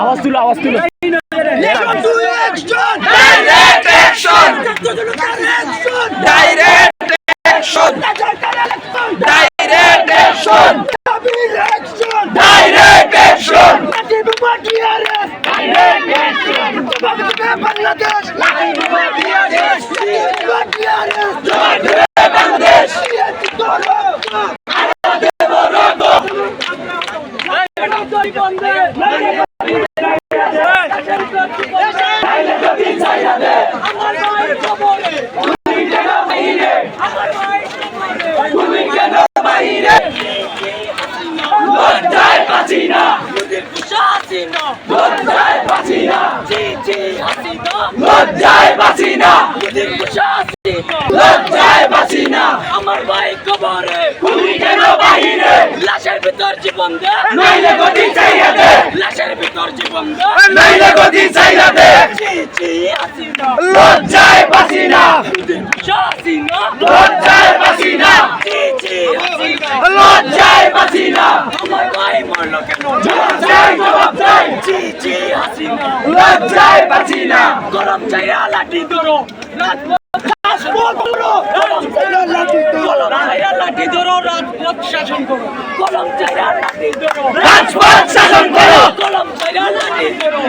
আওয়াজ তুলো আওয়াজ তুলো। Direct লজ্জায় বাঁচি না লজ্জায় বাঁচি না আমার ভাই কবরে। তুমি কেন বাহিরে? লাশের ভিতর জীবন দে। নইলে গতি চাইয়া দে। লাশের ভিতর জীবন দে। নইলে গতি চাইয়া দে। জি জি হাসিনা লজ্জায় বাঁচি না। হাসিনা লজ্জায় বাঁচি না। জি জি হাসিনা লজ্জায় বাঁচি না। আমার ভাই মরলো কেন? চাই জবাব চাই জি জি হাসিনা লজ্জায় বাঁচি না। গরম চাইয়া লাঠি ধরো। রাজপথ ধরো গরম চাইয়া লাঠি ধরো গরম চাইয়া লাঠি ধরো রাজপথ শাসন করো। কলম লাঠি ধরো রাজপথ শাসন করো। কলম চাইয়া লাঠি ধরো